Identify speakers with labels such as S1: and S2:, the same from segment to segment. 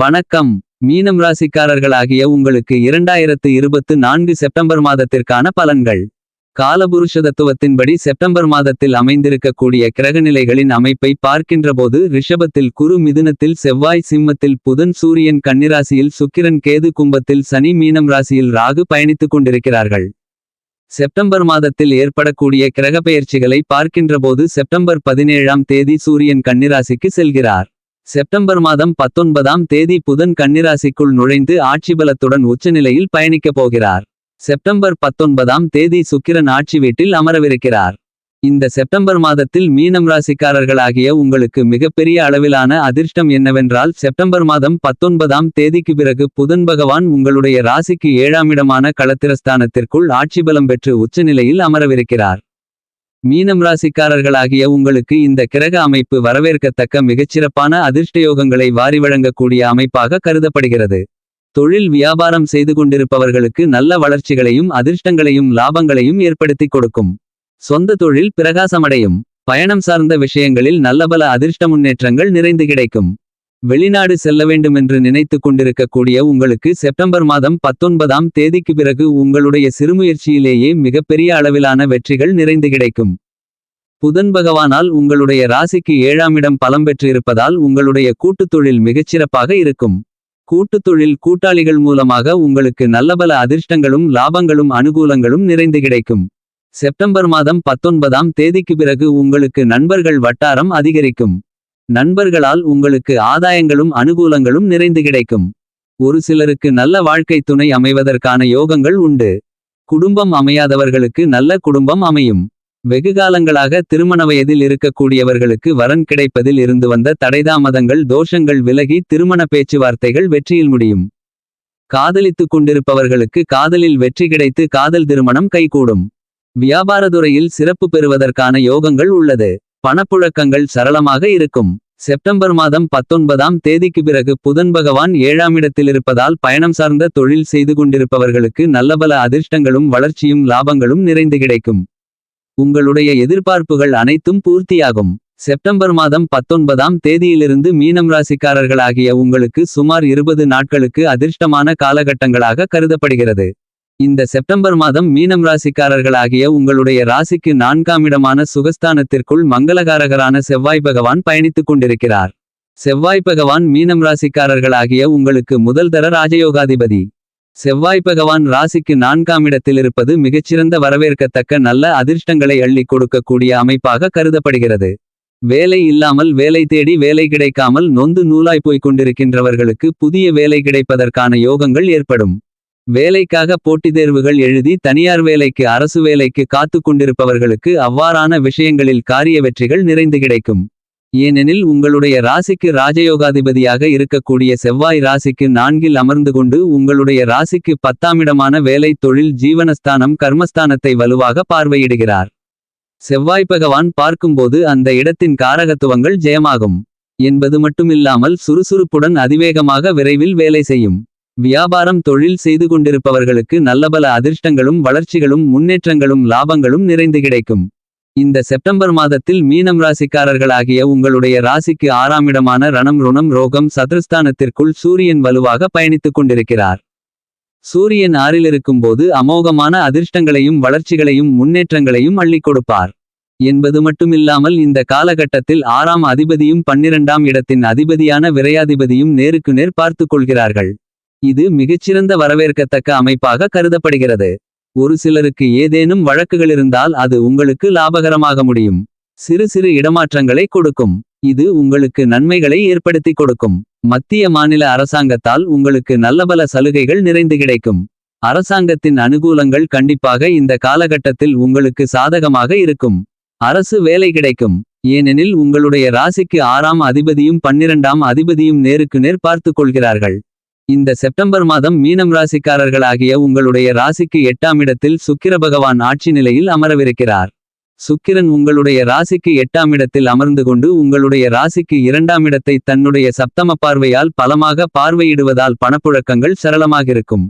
S1: வணக்கம் மீனம் ராசிக்காரர்களாகிய உங்களுக்கு இரண்டாயிரத்து இருபத்து நான்கு செப்டம்பர் மாதத்திற்கான பலன்கள் காலபுருஷ தத்துவத்தின்படி செப்டம்பர் மாதத்தில் அமைந்திருக்கக்கூடிய கிரகநிலைகளின் அமைப்பை பார்க்கின்றபோது ரிஷபத்தில் குரு மிதுனத்தில் செவ்வாய் சிம்மத்தில் புதன் சூரியன் கன்னிராசியில் சுக்கிரன் கேது கும்பத்தில் சனி மீனம் ராசியில் ராகு பயணித்துக் கொண்டிருக்கிறார்கள் செப்டம்பர் மாதத்தில் ஏற்படக்கூடிய கிரகப்பெயர்ச்சிகளை பார்க்கின்றபோது செப்டம்பர் பதினேழாம் தேதி சூரியன் கன்னிராசிக்கு செல்கிறார் செப்டம்பர் மாதம் பத்தொன்பதாம் தேதி புதன் கன்னிராசிக்குள் நுழைந்து ஆட்சிபலத்துடன் உச்சநிலையில் பயணிக்கப் போகிறார் செப்டம்பர் பத்தொன்பதாம் தேதி சுக்கிரன் ஆட்சி வீட்டில் அமரவிருக்கிறார் இந்த செப்டம்பர் மாதத்தில் மீனம் ராசிக்காரர்களாகிய உங்களுக்கு மிகப்பெரிய அளவிலான அதிர்ஷ்டம் என்னவென்றால் செப்டம்பர் மாதம் பத்தொன்பதாம் தேதிக்கு பிறகு புதன் பகவான் உங்களுடைய ராசிக்கு ஏழாம் இடமான களத்திரஸ்தானத்திற்குள் ஆட்சிபலம் பெற்று உச்சநிலையில் அமரவிருக்கிறார் மீனம் ராசிக்காரர்களாகிய உங்களுக்கு இந்த கிரக அமைப்பு வரவேற்கத்தக்க மிகச்சிறப்பான அதிர்ஷ்டயோகங்களை வாரி வழங்கக்கூடிய அமைப்பாக கருதப்படுகிறது தொழில் வியாபாரம் செய்து கொண்டிருப்பவர்களுக்கு நல்ல வளர்ச்சிகளையும் அதிர்ஷ்டங்களையும் லாபங்களையும் ஏற்படுத்தி கொடுக்கும் சொந்த தொழில் பிரகாசமடையும் பயணம் சார்ந்த விஷயங்களில் நல்லபல அதிர்ஷ்ட முன்னேற்றங்கள் நிறைந்து கிடைக்கும் வெளிநாடு செல்ல வேண்டுமென்று நினைத்து கொண்டிருக்கக்கூடிய உங்களுக்கு செப்டம்பர் மாதம் பத்தொன்பதாம் தேதிக்கு பிறகு உங்களுடைய சிறுமுயற்சியிலேயே மிகப்பெரிய அளவிலான வெற்றிகள் நிறைந்து கிடைக்கும் புதன் பகவானால் உங்களுடைய ராசிக்கு ஏழாம் இடம் பலம் பெற்றிருப்பதால் உங்களுடைய கூட்டுத் தொழில் மிகச்சிறப்பாக இருக்கும் கூட்டுத் தொழில் கூட்டாளிகள் மூலமாக உங்களுக்கு நல்லபல அதிர்ஷ்டங்களும் லாபங்களும் அனுகூலங்களும் நிறைந்து கிடைக்கும் செப்டம்பர் மாதம் பத்தொன்பதாம் தேதிக்கு பிறகு உங்களுக்கு நண்பர்கள் வட்டாரம் அதிகரிக்கும் நண்பர்களால் உங்களுக்கு ஆதாயங்களும் அனுகூலங்களும் நிறைந்து கிடைக்கும் ஒரு சிலருக்கு நல்ல வாழ்க்கை துணை அமைவதற்கான யோகங்கள் உண்டு குடும்பம் அமையாதவர்களுக்கு நல்ல குடும்பம் அமையும் வெகுகாலங்களாக திருமண வயதில் இருக்கக்கூடியவர்களுக்கு வரன் கிடைப்பதில் இருந்து வந்த தடைதாமதங்கள் தோஷங்கள் விலகி திருமண பேச்சுவார்த்தைகள் வெற்றியில் முடியும் காதலித்துக் கொண்டிருப்பவர்களுக்கு காதலில் வெற்றி கிடைத்து காதல் திருமணம் கைகூடும் வியாபாரதுறையில் சிறப்பு பெறுவதற்கான யோகங்கள் உள்ளது பணப்புழக்கங்கள் சரளமாக இருக்கும் செப்டம்பர் மாதம் பத்தொன்பதாம் தேதிக்கு பிறகு புதன் பகவான் ஏழாம் இடத்தில் இருப்பதால் பயணம் சார்ந்த தொழில் செய்து கொண்டிருப்பவர்களுக்கு நல்லபல அதிர்ஷ்டங்களும் வளர்ச்சியும் லாபங்களும் நிறைந்து கிடைக்கும் உங்களுடைய எதிர்பார்ப்புகள் அனைத்தும் பூர்த்தியாகும் செப்டம்பர் மாதம் பத்தொன்பதாம் தேதியிலிருந்து மீனம் ராசிக்காரர்களாகிய உங்களுக்கு சுமார் இருபது நாட்களுக்கு அதிர்ஷ்டமான காலகட்டங்களாக கருதப்படுகிறது இந்த செப்டம்பர் மாதம் மீனம் ராசிக்காரர்களாகிய உங்களுடைய ராசிக்கு நான்காம் இடமான சுகஸ்தானத்திற்குள் மங்களகாரகரான செவ்வாய் பகவான் பயணித்துக் கொண்டிருக்கிறார் செவ்வாய் பகவான் மீனம் ராசிக்காரர்களாகிய உங்களுக்கு முதல் தர ராஜயோகாதிபதி செவ்வாய் பகவான் ராசிக்கு நான்காம் இடத்தில் இருப்பது மிகச்சிறந்த வரவேற்கத்தக்க நல்ல அதிர்ஷ்டங்களை அள்ளி கொடுக்கக்கூடிய அமைப்பாக கருதப்படுகிறது வேலை இல்லாமல் வேலை தேடி வேலை கிடைக்காமல் நொந்து நூலாய் போய்க் கொண்டிருக்கின்றவர்களுக்கு புதிய வேலை கிடைப்பதற்கான யோகங்கள் ஏற்படும் வேலைக்காக போட்டித் தேர்வுகள் எழுதி தனியார் வேலைக்கு அரசு வேலைக்கு காத்து கொண்டிருப்பவர்களுக்கு அவ்வாறான விஷயங்களில் காரிய வெற்றிகள் நிறைந்து கிடைக்கும் ஏனெனில் உங்களுடைய ராசிக்கு ராஜயோகாதிபதியாக இருக்கக்கூடிய செவ்வாய் ராசிக்கு நான்கில் அமர்ந்து கொண்டு உங்களுடைய ராசிக்கு பத்தாமிடமான வேலை தொழில் ஜீவனஸ்தானம் கர்மஸ்தானத்தை வலுவாக பார்வையிடுகிறார் செவ்வாய் பகவான் பார்க்கும்போது அந்த இடத்தின் காரகத்துவங்கள் ஜெயமாகும் என்பது மட்டுமில்லாமல் சுறுசுறுப்புடன் அதிவேகமாக விரைவில் வேலை செய்யும் வியாபாரம் தொழில் செய்து கொண்டிருப்பவர்களுக்கு நல்லபல அதிர்ஷ்டங்களும் வளர்ச்சிகளும் முன்னேற்றங்களும் லாபங்களும் நிறைந்து கிடைக்கும் இந்த செப்டம்பர் மாதத்தில் மீனம் ராசிக்காரர்களாகிய உங்களுடைய ராசிக்கு ஆறாமிடமான ரணம் ருணம் ரோகம் சதுரஸ்தானத்திற்குள் சூரியன் வலுவாக பயணித்துக் கொண்டிருக்கிறார் சூரியன் ஆறிலிருக்கும் போது அமோகமான அதிர்ஷ்டங்களையும் வளர்ச்சிகளையும் முன்னேற்றங்களையும் அள்ளி கொடுப்பார் என்பது மட்டுமில்லாமல் இந்த காலகட்டத்தில் ஆறாம் அதிபதியும் பன்னிரண்டாம் இடத்தின் அதிபதியான விரையாதிபதியும் நேருக்கு நேர் பார்த்துக் கொள்கிறார்கள் இது மிகச்சிறந்த வரவேற்கத்தக்க அமைப்பாக கருதப்படுகிறது ஒரு சிலருக்கு ஏதேனும் வழக்குகள் இருந்தால் அது உங்களுக்கு லாபகரமாக முடியும் சிறு சிறு இடமாற்றங்களை கொடுக்கும் இது உங்களுக்கு நன்மைகளை ஏற்படுத்தி கொடுக்கும் மத்திய மாநில அரசாங்கத்தால் உங்களுக்கு நல்ல பல சலுகைகள் நிறைந்து கிடைக்கும் அரசாங்கத்தின் அனுகூலங்கள் கண்டிப்பாக இந்த காலகட்டத்தில் உங்களுக்கு சாதகமாக இருக்கும் அரசு வேலை கிடைக்கும் ஏனெனில் உங்களுடைய ராசிக்கு ஆறாம் அதிபதியும் பன்னிரண்டாம் அதிபதியும் நேருக்கு நேர் பார்த்துக் கொள்கிறார்கள் இந்த செப்டம்பர் மாதம் மீனம் ராசிக்காரர்களாகிய உங்களுடைய ராசிக்கு எட்டாம் இடத்தில் சுக்கிர பகவான் ஆட்சி நிலையில் அமரவிருக்கிறார் சுக்கிரன் உங்களுடைய ராசிக்கு எட்டாம் இடத்தில் அமர்ந்து கொண்டு உங்களுடைய ராசிக்கு இரண்டாம் இடத்தை தன்னுடைய சப்தம பார்வையால் பலமாக பார்வையிடுவதால் பணப்புழக்கங்கள் சரளமாகிருக்கும்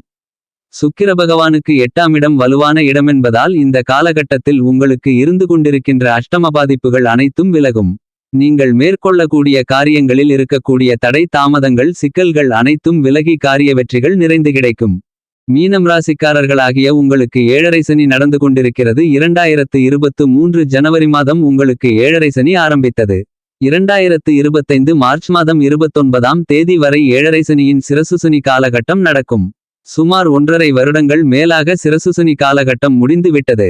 S1: சுக்கிர பகவானுக்கு எட்டாம் இடம் வலுவான இடமென்பதால் இந்த காலகட்டத்தில் உங்களுக்கு இருந்து கொண்டிருக்கின்ற அஷ்டம பாதிப்புகள் அனைத்தும் விலகும் நீங்கள் மேற்கொள்ளக்கூடிய காரியங்களில் இருக்கக்கூடிய தடை தாமதங்கள் சிக்கல்கள் அனைத்தும் விலகி காரிய வெற்றிகள் நிறைந்து கிடைக்கும் மீனம் ராசிக்காரர்களாகிய உங்களுக்கு ஏழரை சனி நடந்து கொண்டிருக்கிறது இரண்டாயிரத்து இருபத்து மூன்று ஜனவரி மாதம் உங்களுக்கு ஏழரை சனி ஆரம்பித்தது இரண்டாயிரத்து இருபத்தைந்து மார்ச் மாதம் இருபத்தொன்பதாம் தேதி வரை ஏழரை சனியின் சிரசு சனி காலகட்டம் நடக்கும் சுமார் ஒன்றரை வருடங்கள் மேலாக சிரசு சனி காலகட்டம் முடிந்து விட்டது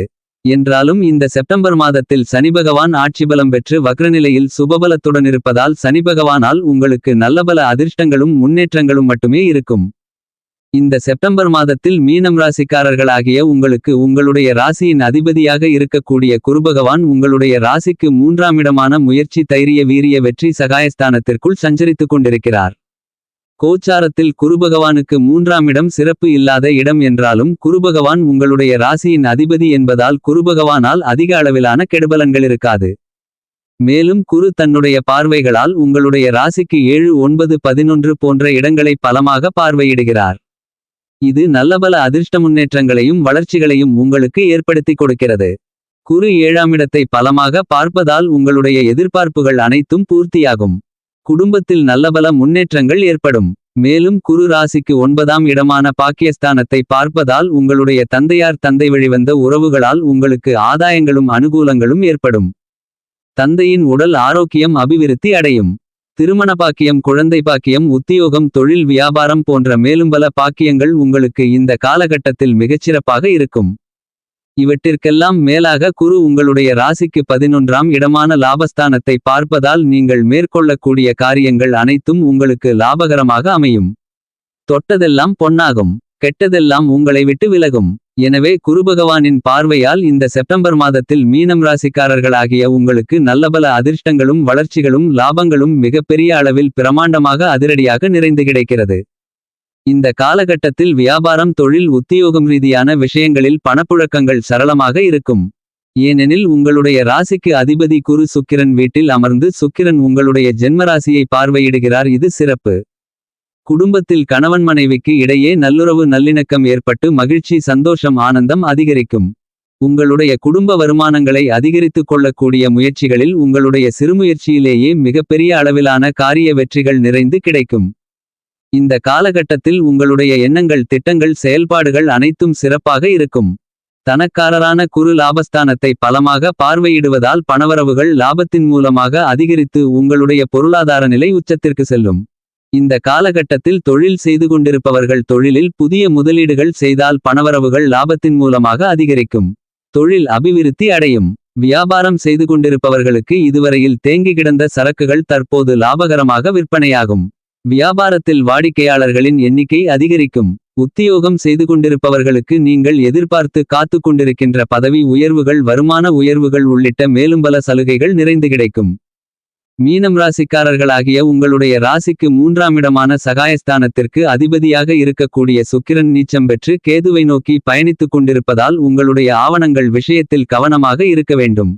S1: என்றாலும் இந்த செப்டம்பர் மாதத்தில் சனிபகவான் ஆட்சிபலம் பெற்று வக்ரநிலையில் சுபபலத்துடன் இருப்பதால் பகவானால் உங்களுக்கு நல்லபல அதிர்ஷ்டங்களும் முன்னேற்றங்களும் மட்டுமே இருக்கும் இந்த செப்டம்பர் மாதத்தில் மீனம் ராசிக்காரர்களாகிய உங்களுக்கு உங்களுடைய ராசியின் அதிபதியாக இருக்கக்கூடிய குருபகவான் உங்களுடைய ராசிக்கு மூன்றாம் இடமான முயற்சி தைரிய வீரிய வெற்றி சகாயஸ்தானத்திற்குள் சஞ்சரித்துக் கொண்டிருக்கிறார் கோச்சாரத்தில் குருபகவானுக்கு மூன்றாம் இடம் சிறப்பு இல்லாத இடம் என்றாலும் குருபகவான் உங்களுடைய ராசியின் அதிபதி என்பதால் குருபகவானால் அதிக அளவிலான கெடுபலன்கள் இருக்காது மேலும் குரு தன்னுடைய பார்வைகளால் உங்களுடைய ராசிக்கு ஏழு ஒன்பது பதினொன்று போன்ற இடங்களை பலமாக பார்வையிடுகிறார் இது நல்லபல அதிர்ஷ்ட முன்னேற்றங்களையும் வளர்ச்சிகளையும் உங்களுக்கு ஏற்படுத்தி கொடுக்கிறது குரு ஏழாம் இடத்தை பலமாக பார்ப்பதால் உங்களுடைய எதிர்பார்ப்புகள் அனைத்தும் பூர்த்தியாகும் குடும்பத்தில் நல்லபல முன்னேற்றங்கள் ஏற்படும் மேலும் குரு ராசிக்கு ஒன்பதாம் இடமான பாக்கியஸ்தானத்தை பார்ப்பதால் உங்களுடைய தந்தையார் தந்தை வழிவந்த உறவுகளால் உங்களுக்கு ஆதாயங்களும் அனுகூலங்களும் ஏற்படும் தந்தையின் உடல் ஆரோக்கியம் அபிவிருத்தி அடையும் திருமண பாக்கியம் குழந்தை பாக்கியம் உத்தியோகம் தொழில் வியாபாரம் போன்ற மேலும் பல பாக்கியங்கள் உங்களுக்கு இந்த காலகட்டத்தில் மிகச்சிறப்பாக இருக்கும் இவற்றிற்கெல்லாம் மேலாக குரு உங்களுடைய ராசிக்கு பதினொன்றாம் இடமான லாபஸ்தானத்தை பார்ப்பதால் நீங்கள் மேற்கொள்ளக்கூடிய காரியங்கள் அனைத்தும் உங்களுக்கு லாபகரமாக அமையும் தொட்டதெல்லாம் பொன்னாகும் கெட்டதெல்லாம் உங்களை விட்டு விலகும் எனவே குருபகவானின் பார்வையால் இந்த செப்டம்பர் மாதத்தில் மீனம் ராசிக்காரர்களாகிய உங்களுக்கு நல்லபல அதிர்ஷ்டங்களும் வளர்ச்சிகளும் லாபங்களும் மிகப்பெரிய அளவில் பிரமாண்டமாக அதிரடியாக நிறைந்து கிடைக்கிறது இந்த காலகட்டத்தில் வியாபாரம் தொழில் உத்தியோகம் ரீதியான விஷயங்களில் பணப்புழக்கங்கள் சரளமாக இருக்கும் ஏனெனில் உங்களுடைய ராசிக்கு அதிபதி குரு சுக்கிரன் வீட்டில் அமர்ந்து சுக்கிரன் உங்களுடைய ஜென்மராசியை பார்வையிடுகிறார் இது சிறப்பு குடும்பத்தில் கணவன் மனைவிக்கு இடையே நல்லுறவு நல்லிணக்கம் ஏற்பட்டு மகிழ்ச்சி சந்தோஷம் ஆனந்தம் அதிகரிக்கும் உங்களுடைய குடும்ப வருமானங்களை அதிகரித்து கொள்ளக்கூடிய முயற்சிகளில் உங்களுடைய சிறுமுயற்சியிலேயே மிகப்பெரிய அளவிலான காரிய வெற்றிகள் நிறைந்து கிடைக்கும் இந்த காலகட்டத்தில் உங்களுடைய எண்ணங்கள் திட்டங்கள் செயல்பாடுகள் அனைத்தும் சிறப்பாக இருக்கும் தனக்காரரான குறு லாபஸ்தானத்தை பலமாக பார்வையிடுவதால் பணவரவுகள் லாபத்தின் மூலமாக அதிகரித்து உங்களுடைய பொருளாதார நிலை உச்சத்திற்கு செல்லும் இந்த காலகட்டத்தில் தொழில் செய்து கொண்டிருப்பவர்கள் தொழிலில் புதிய முதலீடுகள் செய்தால் பணவரவுகள் லாபத்தின் மூலமாக அதிகரிக்கும் தொழில் அபிவிருத்தி அடையும் வியாபாரம் செய்து கொண்டிருப்பவர்களுக்கு இதுவரையில் தேங்கி கிடந்த சரக்குகள் தற்போது லாபகரமாக விற்பனையாகும் வியாபாரத்தில் வாடிக்கையாளர்களின் எண்ணிக்கை அதிகரிக்கும் உத்தியோகம் செய்து கொண்டிருப்பவர்களுக்கு நீங்கள் எதிர்பார்த்து காத்து கொண்டிருக்கின்ற பதவி உயர்வுகள் வருமான உயர்வுகள் உள்ளிட்ட மேலும் பல சலுகைகள் நிறைந்து கிடைக்கும் மீனம் ராசிக்காரர்களாகிய உங்களுடைய ராசிக்கு மூன்றாம் இடமான சகாயஸ்தானத்திற்கு அதிபதியாக இருக்கக்கூடிய சுக்கிரன் நீச்சம் பெற்று கேதுவை நோக்கி பயணித்துக் கொண்டிருப்பதால் உங்களுடைய ஆவணங்கள் விஷயத்தில் கவனமாக இருக்க வேண்டும்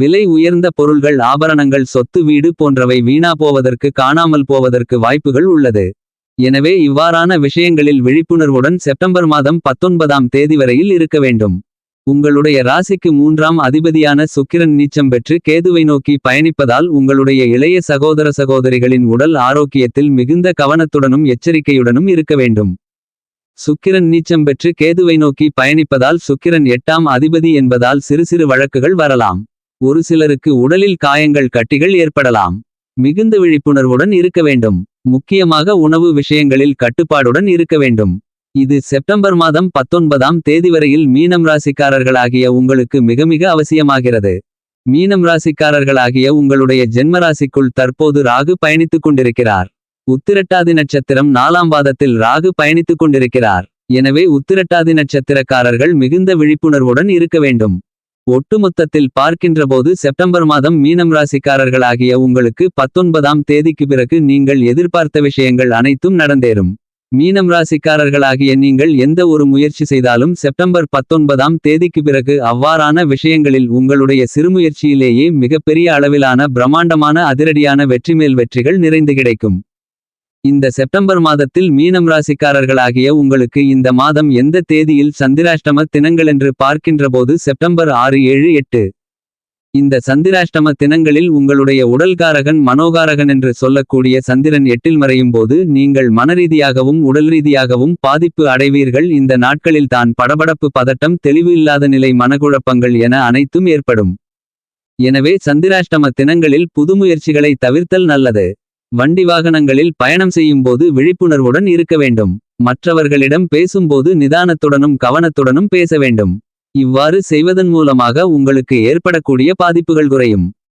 S1: விலை உயர்ந்த பொருள்கள் ஆபரணங்கள் சொத்து வீடு போன்றவை வீணா போவதற்கு காணாமல் போவதற்கு வாய்ப்புகள் உள்ளது எனவே இவ்வாறான விஷயங்களில் விழிப்புணர்வுடன் செப்டம்பர் மாதம் பத்தொன்பதாம் தேதி வரையில் இருக்க வேண்டும் உங்களுடைய ராசிக்கு மூன்றாம் அதிபதியான சுக்கிரன் நீச்சம் பெற்று கேதுவை நோக்கி பயணிப்பதால் உங்களுடைய இளைய சகோதர சகோதரிகளின் உடல் ஆரோக்கியத்தில் மிகுந்த கவனத்துடனும் எச்சரிக்கையுடனும் இருக்க வேண்டும் சுக்கிரன் நீச்சம் பெற்று கேதுவை நோக்கி பயணிப்பதால் சுக்கிரன் எட்டாம் அதிபதி என்பதால் சிறு சிறு வழக்குகள் வரலாம் ஒரு சிலருக்கு உடலில் காயங்கள் கட்டிகள் ஏற்படலாம் மிகுந்த விழிப்புணர்வுடன் இருக்க வேண்டும் முக்கியமாக உணவு விஷயங்களில் கட்டுப்பாடுடன் இருக்க வேண்டும் இது செப்டம்பர் மாதம் பத்தொன்பதாம் தேதி வரையில் மீனம் ராசிக்காரர்களாகிய உங்களுக்கு மிக மிக அவசியமாகிறது மீனம் ராசிக்காரர்களாகிய உங்களுடைய ஜென்மராசிக்குள் தற்போது ராகு பயணித்துக் கொண்டிருக்கிறார் உத்திரட்டாதி நட்சத்திரம் நாலாம் வாதத்தில் ராகு பயணித்துக் கொண்டிருக்கிறார் எனவே உத்திரட்டாதி நட்சத்திரக்காரர்கள் மிகுந்த விழிப்புணர்வுடன் இருக்க வேண்டும் ஒட்டுமொத்தத்தில் பார்க்கின்றபோது செப்டம்பர் மாதம் மீனம் ராசிக்காரர்களாகிய உங்களுக்கு பத்தொன்பதாம் தேதிக்கு பிறகு நீங்கள் எதிர்பார்த்த விஷயங்கள் அனைத்தும் நடந்தேறும் மீனம் ராசிக்காரர்களாகிய நீங்கள் எந்த ஒரு முயற்சி செய்தாலும் செப்டம்பர் பத்தொன்பதாம் தேதிக்கு பிறகு அவ்வாறான விஷயங்களில் உங்களுடைய சிறுமுயற்சியிலேயே மிகப்பெரிய அளவிலான பிரம்மாண்டமான அதிரடியான வெற்றிமேல் வெற்றிகள் நிறைந்து கிடைக்கும் இந்த செப்டம்பர் மாதத்தில் மீனம் ராசிக்காரர்களாகிய உங்களுக்கு இந்த மாதம் எந்த தேதியில் சந்திராஷ்டம தினங்கள் பார்க்கின்ற பார்க்கின்றபோது செப்டம்பர் ஆறு ஏழு எட்டு இந்த சந்திராஷ்டம தினங்களில் உங்களுடைய உடல்காரகன் மனோகாரகன் என்று சொல்லக்கூடிய சந்திரன் எட்டில் மறையும் போது நீங்கள் மனரீதியாகவும் உடல் ரீதியாகவும் பாதிப்பு அடைவீர்கள் இந்த நாட்களில் தான் படபடப்பு பதட்டம் தெளிவு இல்லாத நிலை மனக்குழப்பங்கள் என அனைத்தும் ஏற்படும் எனவே சந்திராஷ்டம தினங்களில் புதுமுயற்சிகளை தவிர்த்தல் நல்லது வண்டி வாகனங்களில் பயணம் செய்யும் போது விழிப்புணர்வுடன் இருக்க வேண்டும் மற்றவர்களிடம் பேசும்போது நிதானத்துடனும் கவனத்துடனும் பேச வேண்டும் இவ்வாறு செய்வதன் மூலமாக உங்களுக்கு ஏற்படக்கூடிய பாதிப்புகள் குறையும்